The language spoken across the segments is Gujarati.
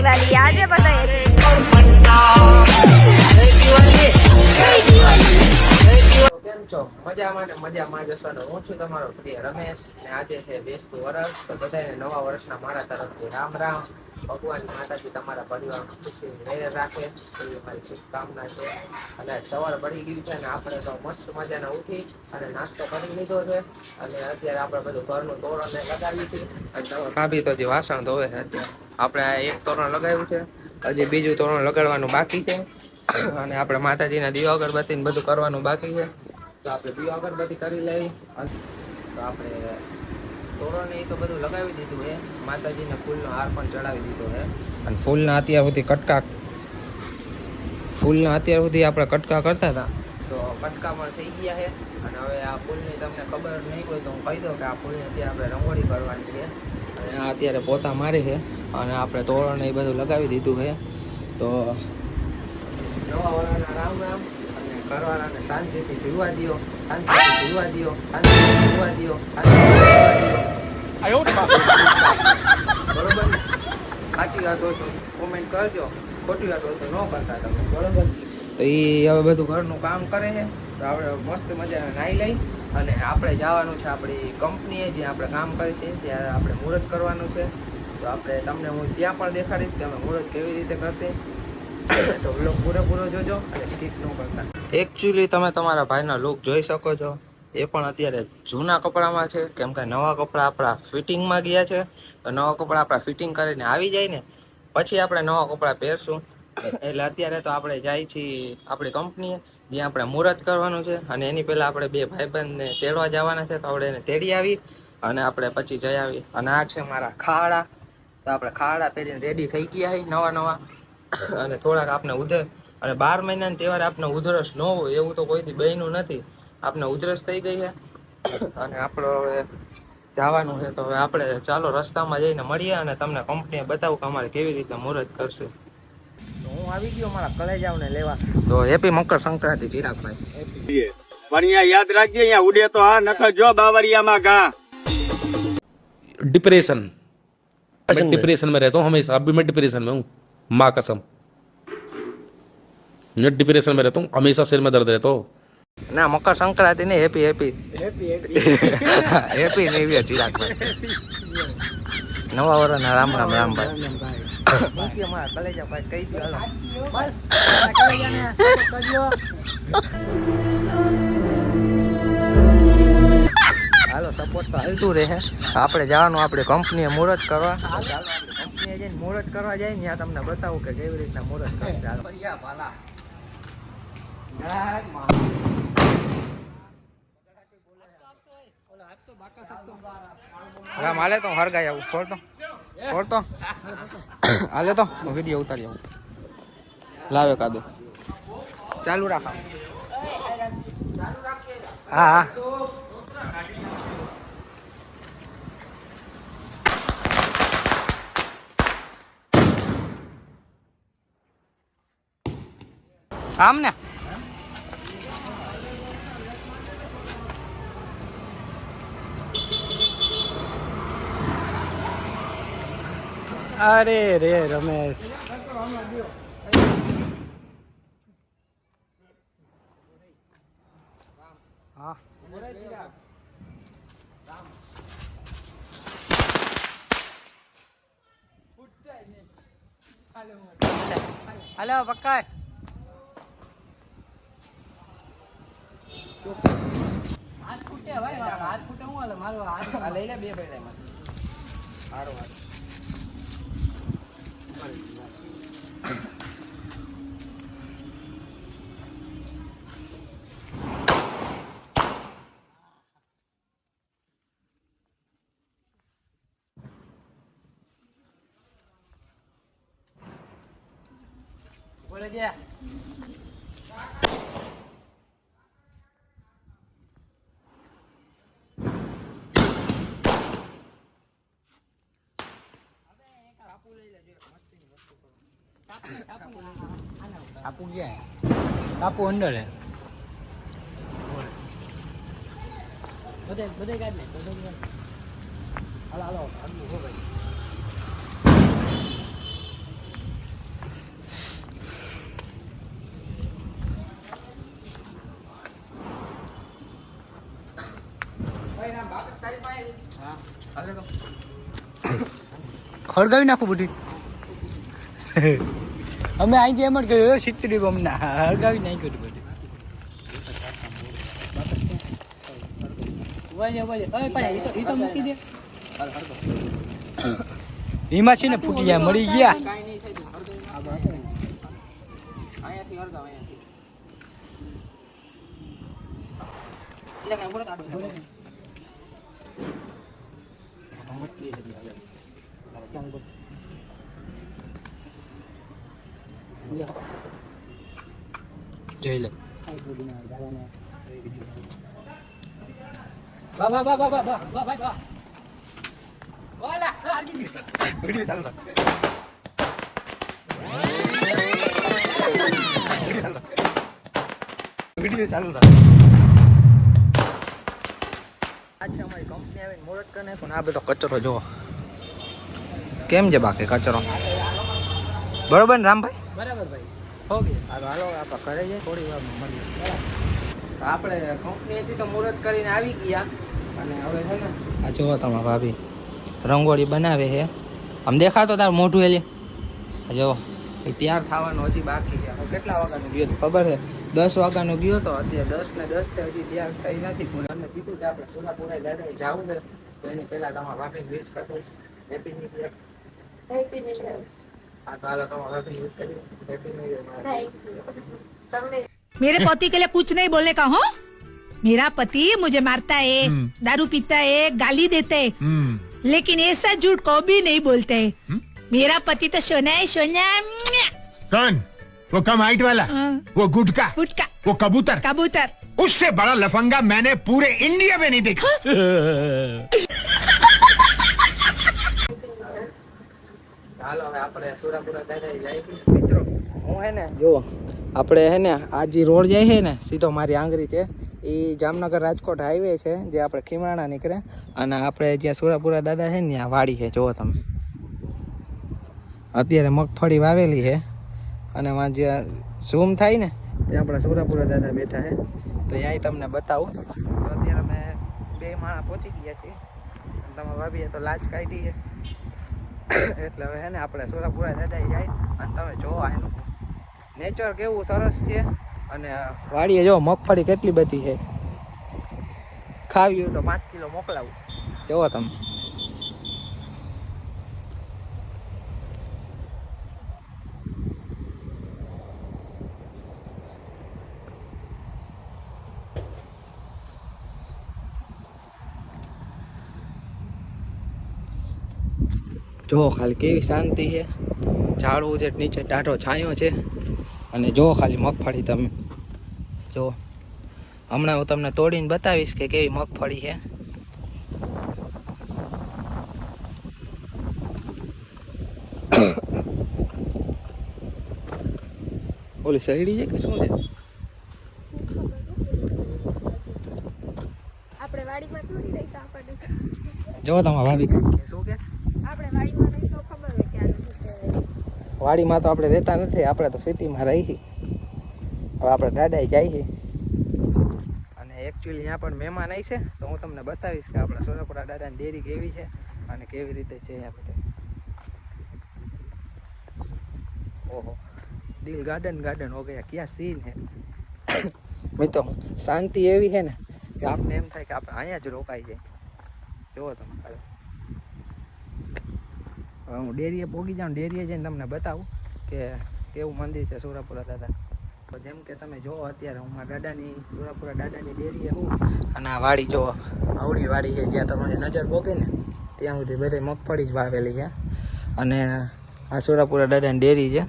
દિવાળી આજે બધા કેમ છો મજામાં ને મજામાં જ હશો હું છું તમારો પ્રિય રમેશ ને આજે છે બેસતું વરસ. તો બધાને નવા વર્ષના મારા તરફથી રામ રામ. ભગવાન માતાજી તમારા પરિવારમાં ખુશી રહે રાખે. એવી મારી શુભકામના છે. અને સવાર પડી ગયું છે અને આપણે તો મસ્ત મજાના ઉઠી અને નાસ્તો કરી લીધો છે. અને અત્યારે આપણે બધું ઘરનું તોરણ લગાવી છે અને ભાભી તો જે વાસણ ધોવે છે અત્યારે. આપણે એક તોરણ લગાવ્યું છે. હજી બીજું તોરણ લગાડવાનું બાકી છે. અને આપણે માતાજીના દીવા અગરબત્તી બધું કરવાનું બાકી છે. તો આપણે દીવા અગરબત્તી કરી લઈ અને તો આપણે તોરણ એ તો બધું લગાવી દીધું છે માતાજીને ફૂલનો હાર પણ ચડાવી દીધો છે અને ફૂલના અત્યાર સુધી કટકા ફૂલના અત્યાર સુધી આપણે કટકા કરતા હતા. તો કટકા પણ થઈ ગયા છે અને હવે આ ફૂલની તમને ખબર નહીં હોય તો હું કહી દઉં કે આ ફૂલની અત્યારે આપણે રંગોળી કરવાની છે. અને આ અત્યારે પોતા મારી છે. અને આપણે તોરણ એ બધું લગાવી દીધું છે તો નવા વરાના રામ રામ. ઘરવાળાને શાંતિથી જીવવા દો શાંતિથી જીવવા દો શાંતિથી જીવવા દ્યો બરોબર સાચી વાત હોય તો કોમેન્ટ કરજો. ખોટી વાત હોય તો ન કરતા તમે. બરોબર? તો એ હવે બધું ઘરનું કામ કરે છે. તો આપણે મસ્ત મજાને નાહી લઈ અને આપણે જવાનું છે આપણી કંપનીએ જ્યાં આપણે કામ કરીએ છીએ ત્યાં આપણે મુહૂર્ત કરવાનું છે. તો આપણે તમને હું ત્યાં પણ દેખાડીશ કે અમે મુહૂર્ત કેવી રીતે કરશે. તો પૂરેપૂરો જોજો અને સ્કીપ ન કરતા એકચ્યુઅલી તમે તમારા ભાઈનો લુક જોઈ શકો છો. એ પણ અત્યારે જૂના કપડામાં છે. કેમ કે નવા કપડાં આપણા ફિટિંગમાં ગયા છે. તો નવા કપડાં આપણા ફિટિંગ કરીને આવી જાય ને, પછી આપણે નવા કપડાં પહેરશું. એટલે અત્યારે તો આપણે જાય છીએ આપણી કંપનીએ જ્યાં આપણે મુહૂર્ત કરવાનું છે. અને એની પહેલાં આપણે બે ભાઈબંધને તેડવા જવાના છે. તો આપણે એને તેડી આવી અને આપણે પછી જઈ આવી. અને આ છે મારા ખાડા. તો આપણે ખાડા પહેરીને રેડી થઈ ગયા હોય નવા નવા અને થોડાક આપણે ઉધર અને બાર મહિનાના તહેવારે આપણે ઉધરસ ન હોય એવું તો કોઈથી બન્યું નથી આપણે ઉધરસ થઈ ગઈ છે અને આપણો હવે જવાનું છે તો હવે આપણે ચાલો રસ્તામાં જઈને મળીએ અને તમને કંપનીએ બતાવું કે અમારે કેવી રીતે મુહૂર્ત કરશે તો હું આવી ગયો મારા કલેજાવને લેવા તો હેપી મકર સંક્રાંતિ ચિરાગભાઈ પણ અહીંયા યાદ રાખજે અહીંયા ઉડે તો હા નકર જો બાવરિયામાં ઘા डिप्रेशन मैं डिप्रेशन में रहता हूँ हमेशा अभी मैं डिप्रेशन में हूँ माँ कसम मैं डिप्रेशन में रहता हूँ हमेशा सिर में दर्द रहता हो ના મકર સંક્રાંતિ ને happy happy happy new year ચિરાગભાઈ નવા વર્ષના રામ રામ રામ ભાઈ મૂકીએ મારા કલેજા ભાઈ કહી દો હાલો. હાલો સપોર્ટ તો હાલતું રહે આપણે જવાનું આપણે કંપનીએ મુહૂર્ત કરવા જઈને મુહૂર્ત કરવા જાય ને ત્યાં તમને બતાવું કે કેવી રીતના મુહૂર્ત કરે રામ હાલે તો હરગાઈ આવું. છોડ તો. છોડ તો. હાલે તો. વીડિયો ઉતારી આવું. લાવે કાદો. ચાલુ રાખા હા હા. આમ ને અરે રે રમેશ હા હાલો પક્કા હાથ ફૂટે ભાઈ હાથ ફૂટે હું હાલે મારો હાથ લઈ લે બે પૈડા સારું સારું બોલે છે છાપુ ગયા. છાપુ અંદર હે બધે બધે કાઢ ને બધે હાલો હાલો હો. ભાઈ ખડગાવી નાખું બધી. અમે અહીં જેમ એમ જ કહ્યું સિત્તરી બમના હળગાવી નહીં કર્યું બધું. એમાં છે ને ફૂટી ગયા મળી ગયા. અહીંયાથી હળગાવ અહીંયાથી એટલે કાંઈ ઊભો રહે, કાઢો, ઊભો રહે. જોઈ લે વાહ વાહ વાહ વાહ વાહ વાહ વાહ ભાઈ વાહ વાલા આજી ગયું. વીડિયો ચાલુ રાખ. વીડિયો ચાલુ રાખ. આજે અમારી કંપની આવીને મુહૂર્ત કરી નાખ્યું ને આ બધો કચરો જુઓ કેમ છે બાકી કચરો બરોબર ને રામભાઈ બરાબર ભાઈ. ઓકે ગયા. હાલો હાલો આપણે ઘરે જઈએ થોડી વારમાં મળીએ. આપણે કંપનીથી તો મુહૂર્ત કરીને આવી ગયા. અને હવે છે ને આ જુઓ તમારા ભાભી રંગોળી બનાવે છે. આમ દેખાતો તાર મોઢું એલે. આ જુઓ એ તૈયાર થવાનું હજી બાકી છે. હવે કેટલા વાગ્યાનું ગયો તો ખબર છે? દસ વાગ્યાનો ગયો હતો. અત્યારે દસ ને દસથી હજી તૈયાર થઈ નથી. પૂરા અમે કીધું કે આપણે સોલાપુરા દાદા જવું છે. તો એની પહેલાં તમારા ભાભી વિશ કરતો હેપી ન્યુ હેપી ન્યુ मेरे पति के लिए कुछ नहीं बोलने का हो? मेरा पति मुझे मारता है दारू पीता है गाली देते है। लेकिन ऐसा झूठ को भी नहीं बोलते। है मेरा पति तो सोना है सोना कौन? वो कम हाइट वाला? हाँ। वो गुटका? गुटका। वो कबूतर? कबूतर। उससे बड़ा लफंगा मैंने पूरे इंडिया में नहीं देखा। હાલો, હવે આપણે સુરાપુરા દાદા જાય મિત્રો, હું હે ને જો આપણે હે ને, આ જે રોડ જાય છે ને, સીધો મારી આંગળી છે. એ જામનગર રાજકોટ હાઈવે છે, જે આપણે ખીમરાણા નીકળે. અને આપણે જ્યાં સુરાપુરા દાદા છે ને, ત્યાં વાડી છે, જુઓ તમે. અત્યારે મગફળી વાવેલી છે. અને વાં જ્યાં ઝૂમ થાય ને, ત્યાં આપણા સુરાપુરા દાદા બેઠા છે. તો ત્યાં તમને બતાવું. તો અત્યારે અમે બે માણા પહોંચી ગયા છીએ. તમે ભાભીએ તો લાજ કાઢી છે. એટલે હવે ને આપણે સોરાપુરા દાદા જાય અને તમે જોવો એનું નેચર કેવું સરસ છે અને વાડીએ જો મગફળી કેટલી બધી છે. ખાવી હોય તો પાંચ કિલો મોકલાવું. જુઓ તમે. જો ખાલી કેવી શાંતિ છે. ઝાડવું છે નીચે ટાઢો છાંયો છે. અને જો ખાલી મગફળી તમે. જો. હમણાં હું તમને તોડીને બતાવીશ કે કેવી મગફળી છે. ઓલી સહેડી છે કે શું છે? જો તમારા ભાભી શું કે? વાડીમાં તો આપણે રહેતા નથી, આપણે તો સિટીમાં રહી હવે આપણે દાદાએ જાય અને એકચ્યુઅલી અહીંયા પણ મહેમાન આવી છે, તો હું તમને બતાવીશ કે આપણા સોરાપુરા દાદાની ડેરી કેવી છે અને કેવી રીતે છે આ બધે. ઓહો, દિલ ગાર્ડન ગાર્ડન હો ગયા, ક્યાં સીન હે? મિત્રો, શાંતિ એવી છે ને કે આપને એમ થાય કે આપણે અહીંયા જ રોકાઈ જાય જુઓ તમે હવે હું ડેરીએ પોગી જાઉં ડેરીએ જઈને તમને બતાવું કે કેવું મંદિર છે સુરાપુરા દાદા. તો જેમ કે તમે જોવો અત્યારે હું મારા દાદાની, સુરાપુરા દાદાની ડેરીએ હું અને આ વાડી જોવો આવડી વાડી છે, જ્યાં તમારી નજર પોગે ને ત્યાં સુધી બધી મગફળી જ વાવેલી છે. અને આ સુરાપુરા દાદાની ડેરી છે.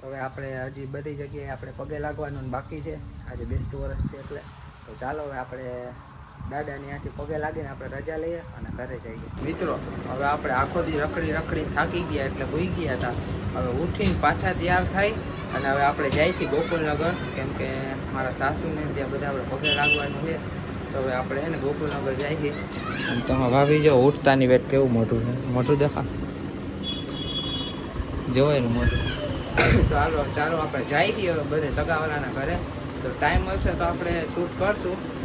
તો હવે આપણે હજી બધી જગ્યાએ આપણે પગે લાગવાનું બાકી છે. આજે બેસતું વર્ષ છે એટલે. તો ચાલો હવે આપણે દાદાની આથી પગે લાગીને આપણે રજા લઈએ અને ઘરે જઈએ. મિત્રો, હવે આપણે આખો દી રખડી રખડી થાકી ગયા એટલે હોઈ ગયા હતા. હવે ઉઠીને પાછા તૈયાર થાય અને હવે આપણે જાય છીએ ગોકુલનગર. કેમ કે મારા સાસુને ત્યાં બધા આપણે પગે લાગવાનું છે. તો હવે આપણે એને ગોકુલનગર જાય છીએ અને તમે ભાભી જો, ઉઠતાની વેટ કેવું મોટું છે? મોટું દેખા. જોવાય એનું મોટું ચાલો ચાલો, આપણે જઈએ બધે સગાવાલાના ઘરે. તો ટાઈમ મળશે તો આપણે શૂટ કરશું.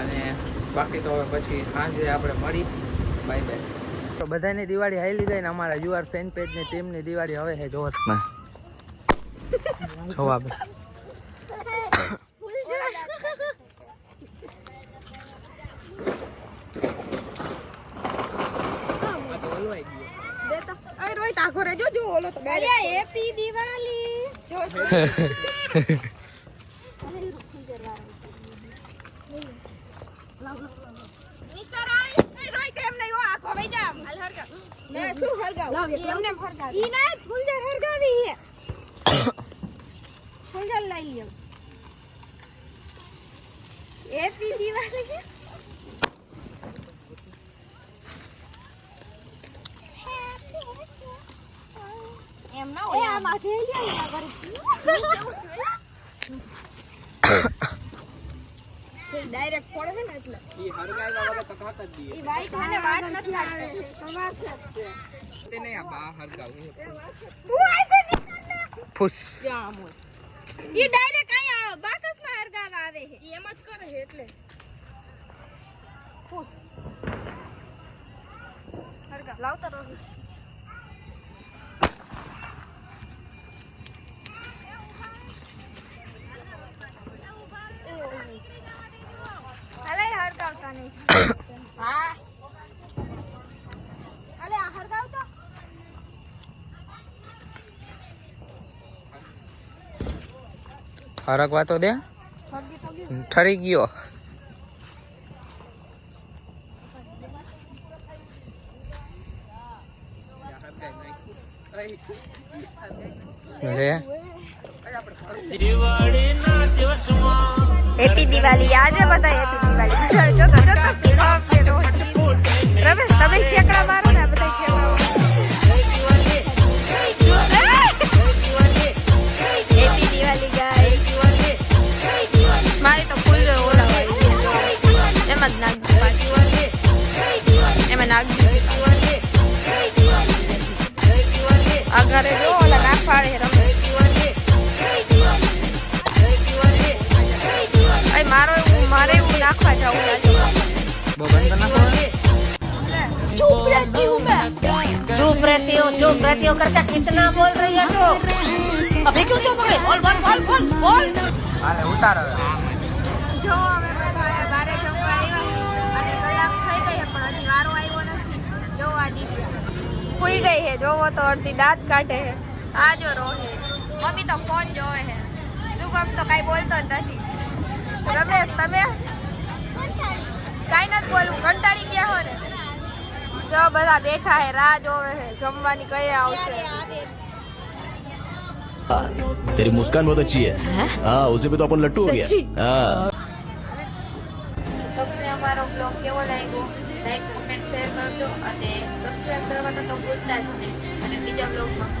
અને બાકી તો હવે પછી સાંજે આપણે મળી. બાય બાય તો બધાની દિવાળી હાલી ગઈ ને અમારા યુઆર ફેન પેજની ટીમની દિવાળી હવે છે જોતમાં જવાબ. દે તો અરે રોહિત આખો રેજો જો ઓલો તો બેઠો હેપી દિવાળી. ઈ ના ફૂલજર હરગાવી હે ફૂલજર લઈ લ્યો હેપી દિવાળી એમ ના હોય આમાં થઈ જાય ડાયરેક્ટ ફોડે છે ને એટલે. ઈ હરગાવ્યા વગર તો ખાતા જ દઈએ ઈ વાઈટ અને વાત નથી લાગતી. તે નહીં આ બા હરગાવું તું આઈ તો નીકળ ને જામ ઈ ડાયરેક્ટ અહીંયા બાકસમાં હરગાવા આવે છે. ઈ એમ જ કરે છે એટલે. હરગા લાવતો રહો અલે હરગાવતા નહીં હા અલે આ હરગાવતો હરગવા તો દે. ઠરી ગયો. હેપી દિવાળી આજે બધા હેપી રમેશ તમે रहती हूँ मैं चुप रहती हो चुप रहती हो करके कितना बोल रही है तू अभी क्यों चुप हो गई बोल बोल बोल बोल बोल હાલે ઉતાર હવે જો અમે બધા બારે જમવા આવ્યા અને કલાક થઈ ગઈ પણ હજી વારો આવ્યો નથી જો આ દીકરા સુઈ ગઈ છે જોવો તો અડધી દાંત કાઢે છે આ જો રોહે મમ્મી તો ફોન જોવે છે શુભમ તો કાઈ બોલતો જ નથી રમેશ તમે કાઈ નથી બોલવું કંટાળી ગયા હો ને જો બધા બેઠા હે રાહ જોવે હે જમવાની કઈ આવશે? તેરી મુસ્કાન બહુ અચ્છી હે હા ઉસે પે તો આપણ લટ્ટુ હો ગયા હા તમને અમારો બ્લોગ કેવો લાગ્યો? લાઈક કમેન્ટ શેર કરજો અને સબસ્ક્રાઇબ કરવાનો તો ભૂલતા જ નહીં. અને બીજા બ્લોગમાં